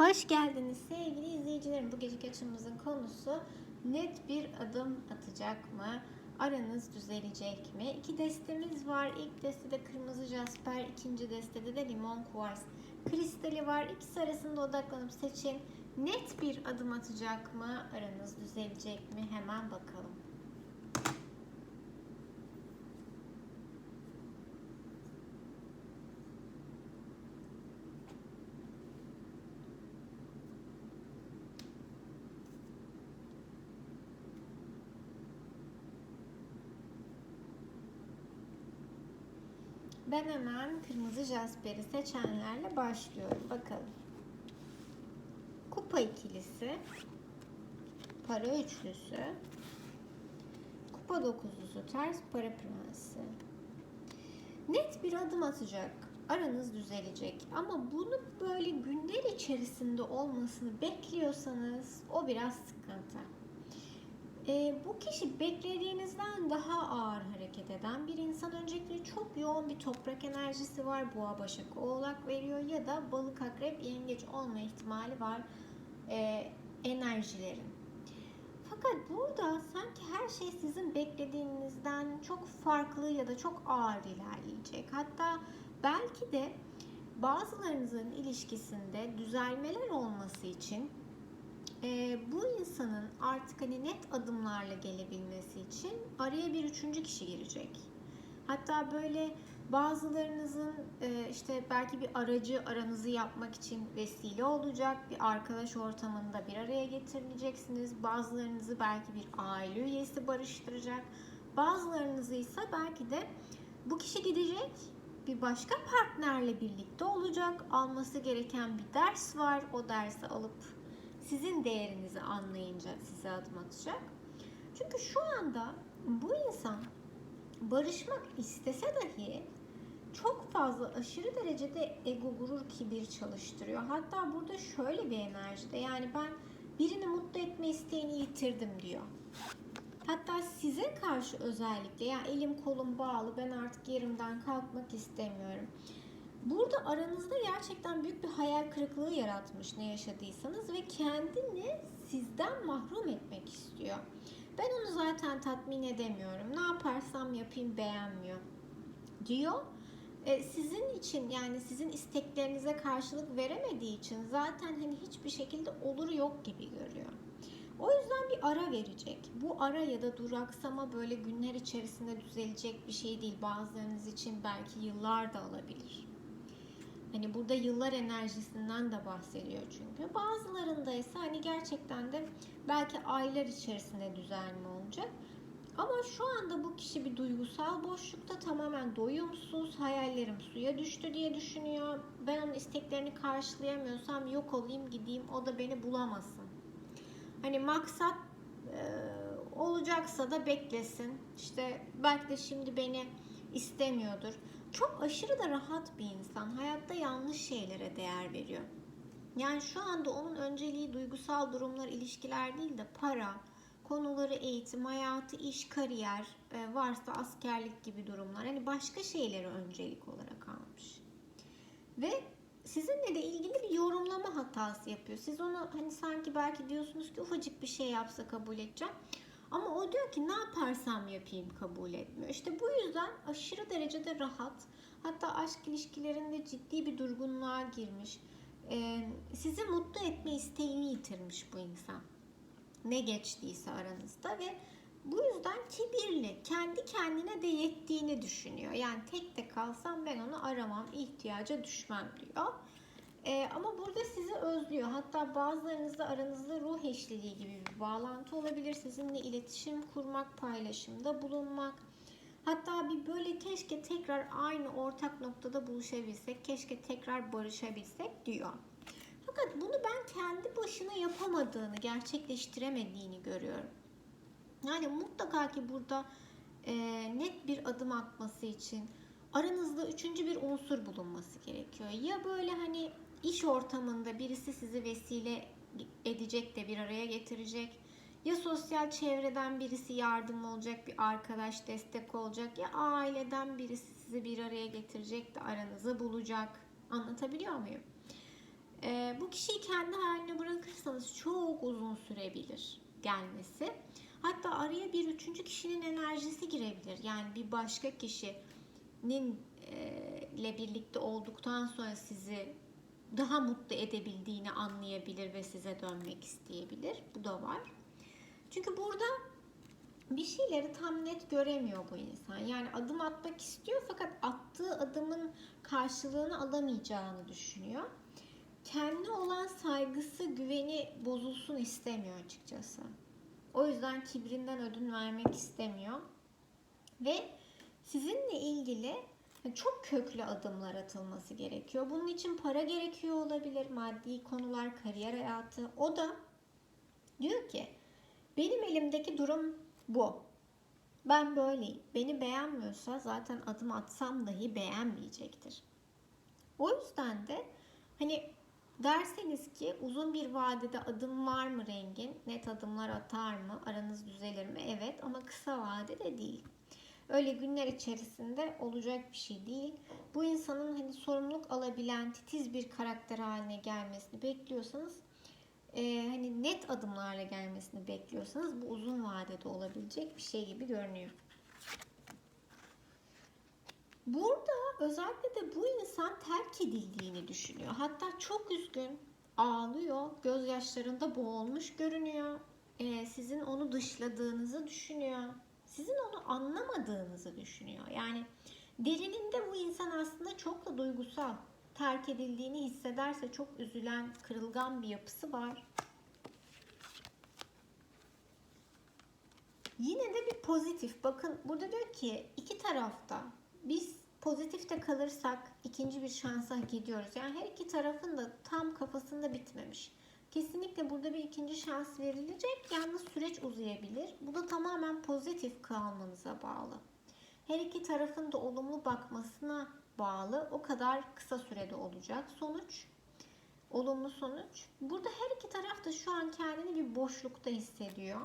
Hoş geldiniz sevgili izleyicilerim. Bu geceki açımızın konusu net bir adım atacak mı? Aranız düzelecek mi? İki destemiz var. İlk destede kırmızı jasper, ikinci destede de limon kuvars kristali var. İkisi arasında odaklanıp seçin. Net bir adım atacak mı? Aranız düzelecek mi? Hemen bakalım. Ben hemen kırmızı jasperi seçenlerle başlıyorum. Bakalım. Kupa ikilisi, para üçlüsü, kupa dokuzlusu, ters para prensi. Net bir adım atacak. Aranız düzelecek. Ama bunu böyle günler içerisinde olmasını bekliyorsanız o biraz sıkıntı. E, bu kişi beklediğinizden daha ağır hareket eden bir insan. Öncelikle çok yoğun bir toprak enerjisi var. Boğa, Başak, Oğlak veriyor ya da Balık, Akrep, Yengeç olma ihtimali var e, enerjilerin. Fakat burada sanki her şey sizin beklediğinizden çok farklı ya da çok ağır ilerleyecek. Hatta belki de bazılarınızın ilişkisinde düzelmeler olması için e, bu insanın artık hani net adımlarla gelebilmesi için araya bir üçüncü kişi girecek. Hatta böyle bazılarınızın e, işte belki bir aracı aranızı yapmak için vesile olacak. Bir arkadaş ortamında bir araya getirileceksiniz. Bazılarınızı belki bir aile üyesi barıştıracak. Bazılarınızı ise belki de bu kişi gidecek bir başka partnerle birlikte olacak. Alması gereken bir ders var. O dersi alıp sizin değerinizi anlayınca size adım atacak. Çünkü şu anda bu insan barışmak istese dahi çok fazla aşırı derecede ego, gurur, kibir çalıştırıyor. Hatta burada şöyle bir enerjide yani ben birini mutlu etme isteğini yitirdim diyor. Hatta size karşı özellikle ya elim kolum bağlı ben artık yerimden kalkmak istemiyorum. Burada aranızda gerçekten büyük bir hayal kırıklığı yaratmış ne yaşadıysanız ve kendini sizden mahrum etmek istiyor. Ben onu zaten tatmin edemiyorum. Ne yaparsam yapayım beğenmiyor diyor. E, sizin için yani sizin isteklerinize karşılık veremediği için zaten hani hiçbir şekilde olur yok gibi görüyor. O yüzden bir ara verecek. Bu ara ya da duraksama böyle günler içerisinde düzelecek bir şey değil. Bazılarınız için belki yıllar da alabilir. Hani burada yıllar enerjisinden de bahsediyor çünkü. Bazılarında ise hani gerçekten de belki aylar içerisinde düzelme olacak. Ama şu anda bu kişi bir duygusal boşlukta tamamen doyumsuz, hayallerim suya düştü diye düşünüyor. Ben onun isteklerini karşılayamıyorsam yok olayım gideyim o da beni bulamasın. Hani maksat e, olacaksa da beklesin. İşte belki de şimdi beni istemiyordur. Çok aşırı da rahat bir insan. Hayatta yanlış şeylere değer veriyor. Yani şu anda onun önceliği duygusal durumlar, ilişkiler değil de para, konuları eğitim, hayatı, iş, kariyer, e, varsa askerlik gibi durumlar. Hani başka şeyleri öncelik olarak almış. Ve sizinle de ilgili bir yorumlama hatası yapıyor. Siz onu hani sanki belki diyorsunuz ki ufacık bir şey yapsa kabul edeceğim. Ama o diyor ki ne yaparsam yapayım kabul etmiyor. İşte bu yüzden aşırı derecede rahat. Hatta aşk ilişkilerinde ciddi bir durgunluğa girmiş. Ee, sizi mutlu etme isteğini yitirmiş bu insan. Ne geçtiyse aranızda ve bu yüzden kibirli, kendi kendine de yettiğini düşünüyor. Yani tek de kalsam ben onu aramam, ihtiyaca düşmem diyor. Ee, ama burada sizi özlüyor. Hatta bazılarınızda aranızda ruh eşliliği gibi bir bağlantı olabilir. Sizinle iletişim kurmak, paylaşımda bulunmak. Hatta bir böyle keşke tekrar aynı ortak noktada buluşabilsek, keşke tekrar barışabilsek diyor. Fakat bunu ben kendi başına yapamadığını, gerçekleştiremediğini görüyorum. Yani mutlaka ki burada e, net bir adım atması için aranızda üçüncü bir unsur bulunması gerekiyor. Ya böyle hani iş ortamında birisi sizi vesile edecek de bir araya getirecek. Ya sosyal çevreden birisi yardım olacak, bir arkadaş destek olacak. Ya aileden birisi sizi bir araya getirecek de aranızı bulacak. Anlatabiliyor muyum? Ee, bu kişiyi kendi haline bırakırsanız çok uzun sürebilir gelmesi. Hatta araya bir üçüncü kişinin enerjisi girebilir. Yani bir başka kişinin e, ile birlikte olduktan sonra sizi daha mutlu edebildiğini anlayabilir ve size dönmek isteyebilir. Bu da var. Çünkü burada bir şeyleri tam net göremiyor bu insan. Yani adım atmak istiyor fakat attığı adımın karşılığını alamayacağını düşünüyor. Kendine olan saygısı, güveni bozulsun istemiyor açıkçası. O yüzden kibrinden ödün vermek istemiyor. Ve sizinle ilgili çok köklü adımlar atılması gerekiyor. Bunun için para gerekiyor olabilir, maddi konular, kariyer hayatı. O da diyor ki benim elimdeki durum bu. Ben böyleyim. Beni beğenmiyorsa zaten adım atsam dahi beğenmeyecektir. O yüzden de hani derseniz ki uzun bir vadede adım var mı rengin? Net adımlar atar mı? Aranız düzelir mi? Evet ama kısa vadede değil. Öyle günler içerisinde olacak bir şey değil. Bu insanın hani sorumluluk alabilen titiz bir karakter haline gelmesini bekliyorsanız e, hani net adımlarla gelmesini bekliyorsanız bu uzun vadede olabilecek bir şey gibi görünüyor. Burada özellikle de bu insan terk edildiğini düşünüyor. Hatta çok üzgün, ağlıyor, gözyaşlarında boğulmuş görünüyor. E, sizin onu dışladığınızı düşünüyor. Sizin onu anlamadığınızı düşünüyor. Yani derininde bu insan aslında çok da duygusal terk edildiğini hissederse çok üzülen, kırılgan bir yapısı var. Yine de bir pozitif. Bakın burada diyor ki iki tarafta biz pozitifte kalırsak ikinci bir şansa hak ediyoruz. Yani her iki tarafın da tam kafasında bitmemiş. Kesinlikle burada bir ikinci şans verilecek. Yalnız süreç uzayabilir. Bu da tamamen pozitif kalmanıza bağlı. Her iki tarafın da olumlu bakmasına bağlı. O kadar kısa sürede olacak sonuç. Olumlu sonuç. Burada her iki taraf da şu an kendini bir boşlukta hissediyor.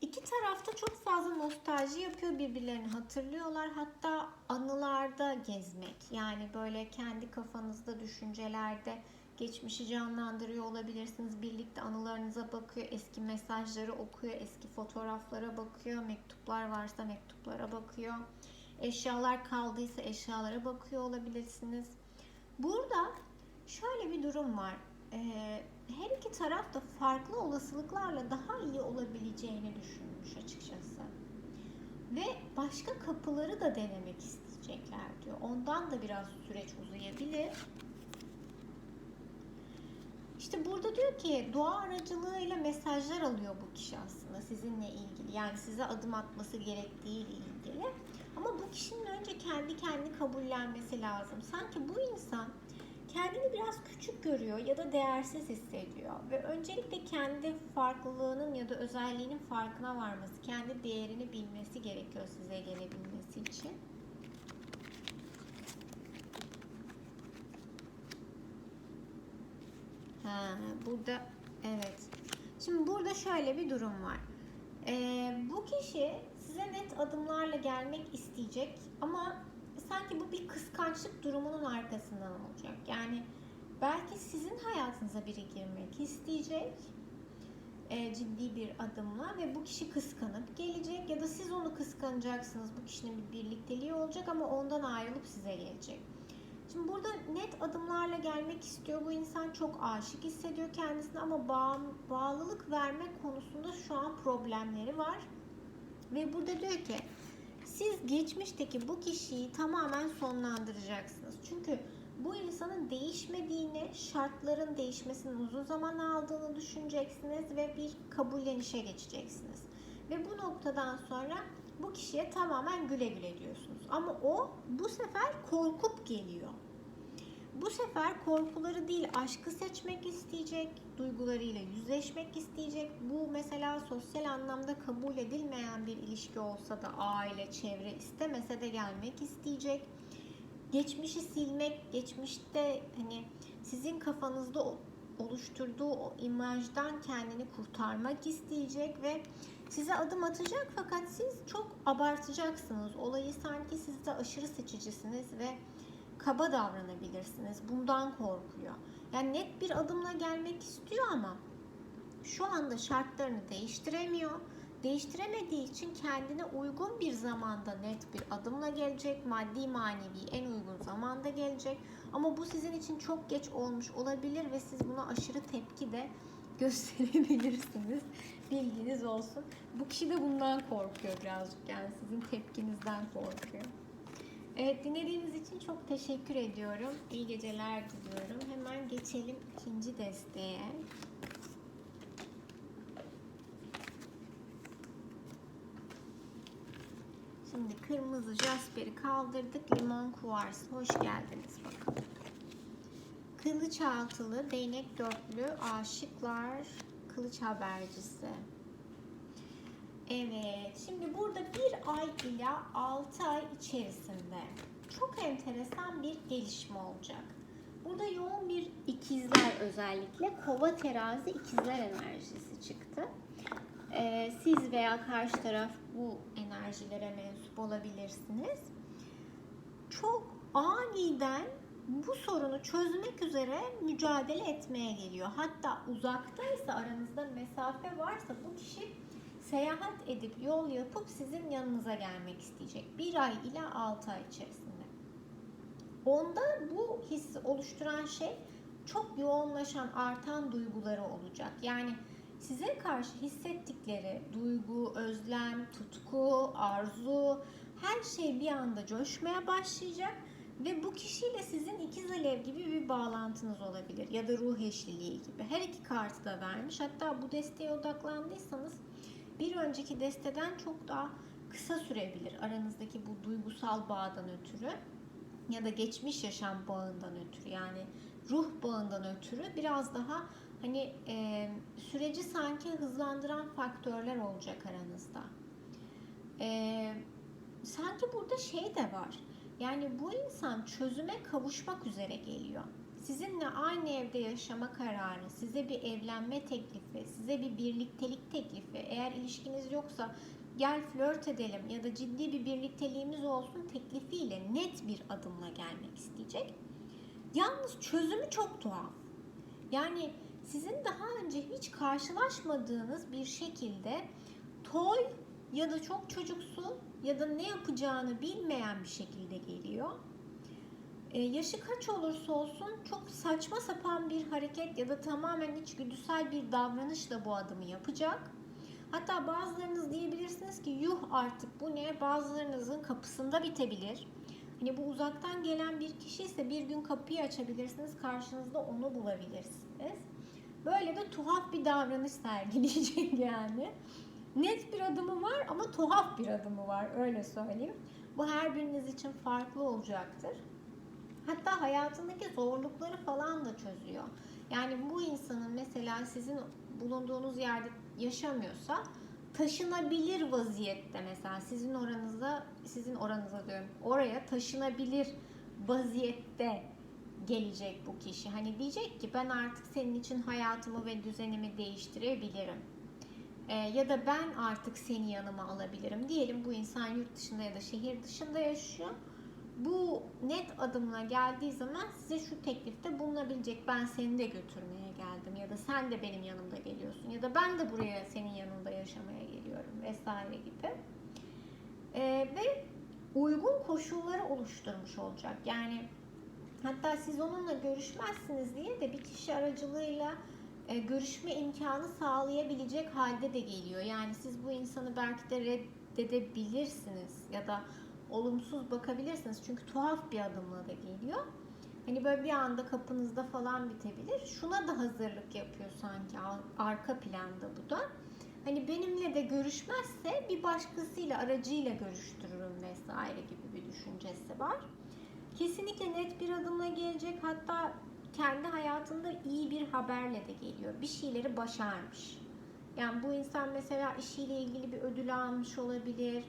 İki tarafta çok fazla nostalji yapıyor, birbirlerini hatırlıyorlar. Hatta anılarda gezmek. Yani böyle kendi kafanızda, düşüncelerde geçmişi canlandırıyor olabilirsiniz. Birlikte anılarınıza bakıyor, eski mesajları okuyor, eski fotoğraflara bakıyor, mektuplar varsa mektuplara bakıyor. Eşyalar kaldıysa eşyalara bakıyor olabilirsiniz. Burada şöyle bir durum var. Ee, her iki taraf da farklı olasılıklarla daha iyi olabileceğini düşünmüş açıkçası. Ve başka kapıları da denemek isteyecekler diyor. Ondan da biraz süreç uzayabilir. İşte burada diyor ki doğa aracılığıyla mesajlar alıyor bu kişi aslında sizinle ilgili. Yani size adım atması gerektiği ile ilgili. Ama bu kişinin önce kendi kendini kabullenmesi lazım. Sanki bu insan kendini biraz küçük görüyor ya da değersiz hissediyor. Ve öncelikle kendi farklılığının ya da özelliğinin farkına varması, kendi değerini bilmesi gerekiyor size gelebilmesi için. Ha, burada evet. Şimdi burada şöyle bir durum var. Ee, bu kişi size net adımlarla gelmek isteyecek ama sanki bu bir kıskançlık durumunun arkasından olacak. Yani belki sizin hayatınıza biri girmek isteyecek e, ciddi bir adımla ve bu kişi kıskanıp gelecek ya da siz onu kıskanacaksınız. Bu kişinin bir birlikteliği olacak ama ondan ayrılıp size gelecek. Şimdi burada net adımlarla gelmek istiyor. Bu insan çok aşık hissediyor kendisine ama bağ, bağlılık verme konusunda şu an problemleri var. Ve burada diyor ki siz geçmişteki bu kişiyi tamamen sonlandıracaksınız. Çünkü bu insanın değişmediğini, şartların değişmesinin uzun zaman aldığını düşüneceksiniz ve bir kabullenişe geçeceksiniz. Ve bu noktadan sonra bu kişiye tamamen güle güle diyorsunuz. Ama o bu sefer korkup geliyor. Bu sefer korkuları değil aşkı seçmek isteyecek, duygularıyla yüzleşmek isteyecek. Bu mesela sosyal anlamda kabul edilmeyen bir ilişki olsa da aile, çevre istemese de gelmek isteyecek. Geçmişi silmek, geçmişte hani sizin kafanızda oluşturduğu o imajdan kendini kurtarmak isteyecek ve size adım atacak fakat siz çok abartacaksınız. Olayı sanki siz de aşırı seçicisiniz ve kaba davranabilirsiniz. Bundan korkuyor. Yani net bir adımla gelmek istiyor ama şu anda şartlarını değiştiremiyor. Değiştiremediği için kendine uygun bir zamanda net bir adımla gelecek. Maddi manevi en uygun zamanda gelecek. Ama bu sizin için çok geç olmuş olabilir ve siz buna aşırı tepki de gösterebilirsiniz. Bilginiz olsun. Bu kişi de bundan korkuyor birazcık. Yani sizin tepkinizden korkuyor. Evet dinlediğiniz için çok teşekkür ediyorum. İyi geceler diliyorum. Hemen geçelim ikinci desteğe. Şimdi kırmızı jasperi kaldırdık. Limon kuvars. Hoş geldiniz. Kılıç altılı, değnek dörtlü, aşıklar, kılıç habercisi. Evet, şimdi burada bir ay ile 6 ay içerisinde çok enteresan bir gelişme olacak. Burada yoğun bir ikizler özellikle kova terazi ikizler enerjisi çıktı. Ee, siz veya karşı taraf bu enerjilere mensup olabilirsiniz. Çok aniden bu sorunu çözmek üzere mücadele etmeye geliyor. Hatta uzaktaysa aranızda mesafe varsa bu kişi seyahat edip yol yapıp sizin yanınıza gelmek isteyecek. Bir ay ile altı ay içerisinde. Onda bu hissi oluşturan şey çok yoğunlaşan, artan duyguları olacak. Yani size karşı hissettikleri duygu, özlem, tutku, arzu her şey bir anda coşmaya başlayacak ve bu kişiyle sizin ikiz alev gibi bir bağlantınız olabilir ya da ruh eşliliği gibi. Her iki kartı da vermiş. Hatta bu desteğe odaklandıysanız bir önceki desteden çok daha kısa sürebilir aranızdaki bu duygusal bağdan ötürü ya da geçmiş yaşam bağından ötürü yani ruh bağından ötürü biraz daha hani e, süreci sanki hızlandıran faktörler olacak aranızda. E, sanki burada şey de var. Yani bu insan çözüme kavuşmak üzere geliyor. Sizinle aynı evde yaşama kararı, size bir evlenme teklifi, size bir birliktelik teklifi, eğer ilişkiniz yoksa gel flört edelim ya da ciddi bir birlikteliğimiz olsun teklifiyle net bir adımla gelmek isteyecek. Yalnız çözümü çok tuhaf. Yani sizin daha önce hiç karşılaşmadığınız bir şekilde toy ya da çok çocuksu ya da ne yapacağını bilmeyen bir şekilde geliyor. Ee, yaşı kaç olursa olsun çok saçma sapan bir hareket ya da tamamen içgüdüsel bir davranışla bu adımı yapacak. Hatta bazılarınız diyebilirsiniz ki yuh artık bu ne? Bazılarınızın kapısında bitebilir. Hani bu uzaktan gelen bir kişi ise bir gün kapıyı açabilirsiniz, karşınızda onu bulabilirsiniz. Böyle de tuhaf bir davranış sergileyecek yani. Net bir adımı var ama tuhaf bir adımı var öyle söyleyeyim. Bu her biriniz için farklı olacaktır. Hatta hayatındaki zorlukları falan da çözüyor. Yani bu insanın mesela sizin bulunduğunuz yerde yaşamıyorsa taşınabilir vaziyette mesela sizin oranızda sizin oranıza diyorum oraya taşınabilir vaziyette gelecek bu kişi. Hani diyecek ki ben artık senin için hayatımı ve düzenimi değiştirebilirim. Ee, ya da ben artık seni yanıma alabilirim. Diyelim bu insan yurt dışında ya da şehir dışında yaşıyor. Bu net adımla geldiği zaman size şu teklifte bulunabilecek. Ben seni de götürmeye geldim ya da sen de benim yanımda geliyorsun ya da ben de buraya senin yanında yaşamaya geliyorum vesaire gibi. Ee, ve uygun koşulları oluşturmuş olacak. Yani hatta siz onunla görüşmezsiniz diye de bir kişi aracılığıyla e, görüşme imkanı sağlayabilecek halde de geliyor. Yani siz bu insanı belki de reddedebilirsiniz ya da olumsuz bakabilirsiniz. Çünkü tuhaf bir adımla da geliyor. Hani böyle bir anda kapınızda falan bitebilir. Şuna da hazırlık yapıyor sanki arka planda bu da. Hani benimle de görüşmezse bir başkasıyla aracıyla görüştürürüm vesaire gibi bir düşüncesi var. Kesinlikle net bir adımla gelecek. Hatta kendi hayatında iyi bir haberle de geliyor. Bir şeyleri başarmış. Yani bu insan mesela işiyle ilgili bir ödül almış olabilir.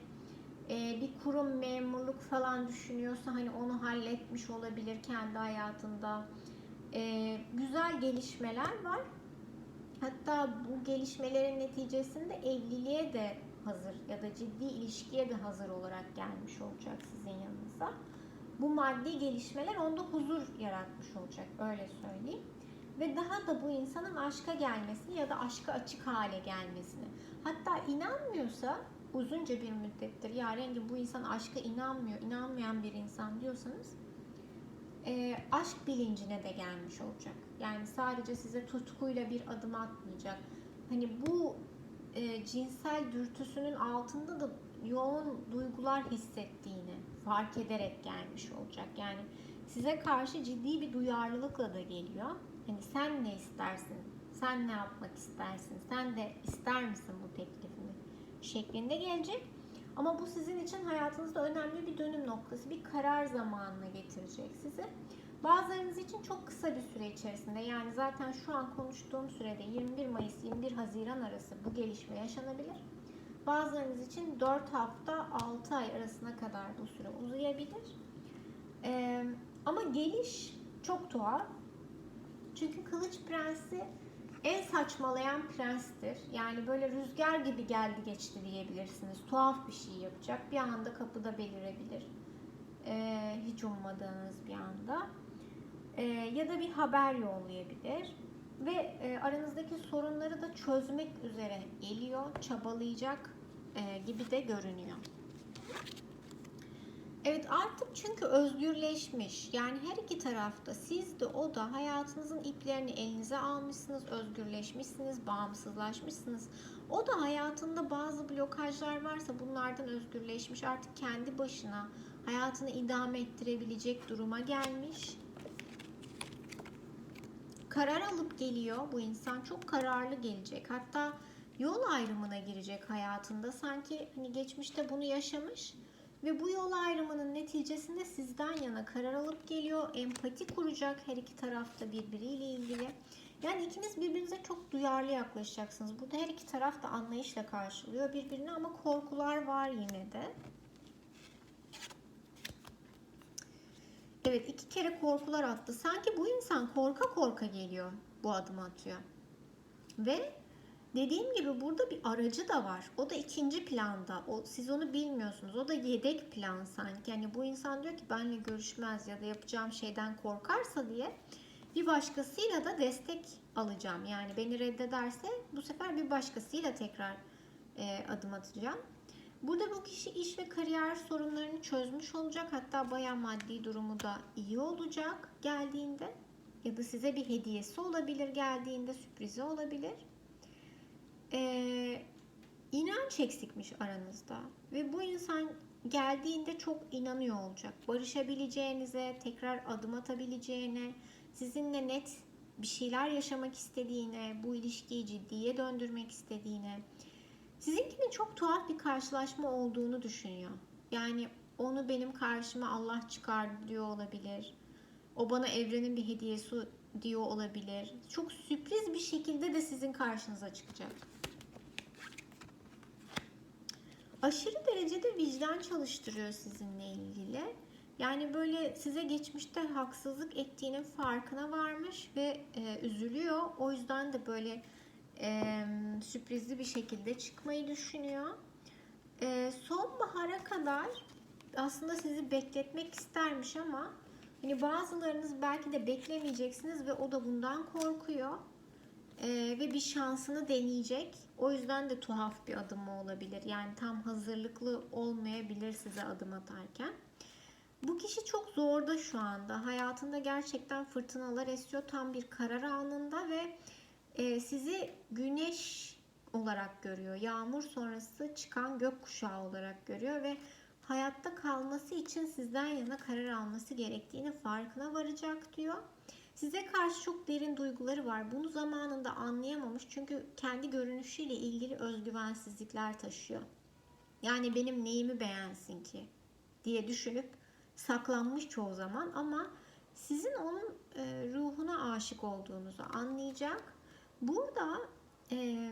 Ee, bir kurum memurluk falan düşünüyorsa hani onu halletmiş olabilir kendi hayatında. Ee, güzel gelişmeler var. Hatta bu gelişmelerin neticesinde evliliğe de hazır ya da ciddi ilişkiye de hazır olarak gelmiş olacak sizin yanınıza. Bu maddi gelişmeler onda huzur yaratmış olacak öyle söyleyeyim. Ve daha da bu insanın aşka gelmesini ya da aşka açık hale gelmesini. Hatta inanmıyorsa uzunca bir müddettir ya rengi bu insan aşka inanmıyor, inanmayan bir insan diyorsanız e, aşk bilincine de gelmiş olacak. Yani sadece size tutkuyla bir adım atmayacak. Hani bu e, cinsel dürtüsünün altında da yoğun duygular hissettiğini fark ederek gelmiş olacak. Yani size karşı ciddi bir duyarlılıkla da geliyor. Hani sen ne istersin? Sen ne yapmak istersin? Sen de ister misin bu teklifimi? Şeklinde gelecek. Ama bu sizin için hayatınızda önemli bir dönüm noktası, bir karar zamanına getirecek sizi. Bazılarınız için çok kısa bir süre içerisinde yani zaten şu an konuştuğum sürede 21 Mayıs 21 Haziran arası bu gelişme yaşanabilir. Bazılarınız için 4 hafta 6 ay arasına kadar bu süre uzayabilir. Ee, ama geliş çok tuhaf. Çünkü Kılıç Prensi en saçmalayan prenstir. Yani böyle rüzgar gibi geldi geçti diyebilirsiniz. Tuhaf bir şey yapacak. Bir anda kapıda belirebilir. Ee, hiç ummadığınız bir anda. Ee, ya da bir haber yollayabilir. Ve e, aranızdaki sorunları da çözmek üzere geliyor, çabalayacak gibi de görünüyor. Evet artık çünkü özgürleşmiş. Yani her iki tarafta siz de o da hayatınızın iplerini elinize almışsınız, özgürleşmişsiniz, bağımsızlaşmışsınız. O da hayatında bazı blokajlar varsa bunlardan özgürleşmiş. Artık kendi başına hayatını idame ettirebilecek duruma gelmiş. Karar alıp geliyor bu insan. Çok kararlı gelecek. Hatta yol ayrımına girecek hayatında. Sanki hani geçmişte bunu yaşamış ve bu yol ayrımının neticesinde sizden yana karar alıp geliyor. Empati kuracak her iki tarafta birbiriyle ilgili. Yani ikiniz birbirinize çok duyarlı yaklaşacaksınız. Burada her iki taraf da anlayışla karşılıyor birbirini ama korkular var yine de. Evet iki kere korkular attı. Sanki bu insan korka korka geliyor bu adım atıyor. Ve dediğim gibi burada bir aracı da var. O da ikinci planda. O, siz onu bilmiyorsunuz. O da yedek plan sanki. Yani bu insan diyor ki benle görüşmez ya da yapacağım şeyden korkarsa diye bir başkasıyla da destek alacağım. Yani beni reddederse bu sefer bir başkasıyla tekrar e, adım atacağım. Burada bu kişi iş ve kariyer sorunlarını çözmüş olacak. Hatta bayağı maddi durumu da iyi olacak geldiğinde. Ya da size bir hediyesi olabilir geldiğinde, sürprizi olabilir. Ee, inanç eksikmiş aranızda. Ve bu insan geldiğinde çok inanıyor olacak. Barışabileceğinize, tekrar adım atabileceğine, sizinle net bir şeyler yaşamak istediğine, bu ilişkiyi ciddiye döndürmek istediğine, Sizinkinin çok tuhaf bir karşılaşma olduğunu düşünüyor. Yani onu benim karşıma Allah çıkardı diyor olabilir. O bana evrenin bir hediyesi diyor olabilir. Çok sürpriz bir şekilde de sizin karşınıza çıkacak. Aşırı derecede vicdan çalıştırıyor sizinle ilgili. Yani böyle size geçmişte haksızlık ettiğinin farkına varmış ve e, üzülüyor. O yüzden de böyle e, sürprizli bir şekilde çıkmayı düşünüyor. E, sonbahara kadar aslında sizi bekletmek istermiş ama hani bazılarınız belki de beklemeyeceksiniz ve o da bundan korkuyor. E, ve bir şansını deneyecek. O yüzden de tuhaf bir adım olabilir. Yani tam hazırlıklı olmayabilir size adım atarken. Bu kişi çok zorda şu anda. Hayatında gerçekten fırtınalar esiyor. Tam bir karar anında ve e, sizi güneş olarak görüyor. Yağmur sonrası çıkan gökkuşağı olarak görüyor ve hayatta kalması için sizden yana karar alması gerektiğini farkına varacak diyor. Size karşı çok derin duyguları var. Bunu zamanında anlayamamış çünkü kendi görünüşüyle ilgili özgüvensizlikler taşıyor. Yani benim neyimi beğensin ki diye düşünüp saklanmış çoğu zaman ama sizin onun e, ruhuna aşık olduğunuzu anlayacak Burada e,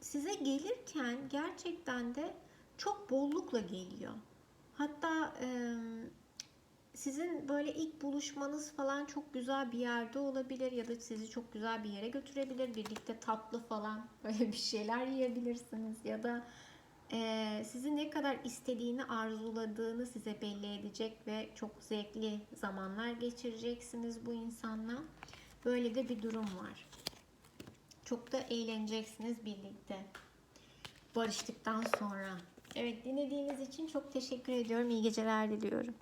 size gelirken gerçekten de çok bollukla geliyor. Hatta e, sizin böyle ilk buluşmanız falan çok güzel bir yerde olabilir ya da sizi çok güzel bir yere götürebilir. Birlikte tatlı falan böyle bir şeyler yiyebilirsiniz ya da Ee, sizi ne kadar istediğini, arzuladığını size belli edecek ve çok zevkli zamanlar geçireceksiniz bu insanla. Böyle de bir durum var. Çok da eğleneceksiniz birlikte. Barıştıktan sonra. Evet dinlediğiniz için çok teşekkür ediyorum. İyi geceler diliyorum.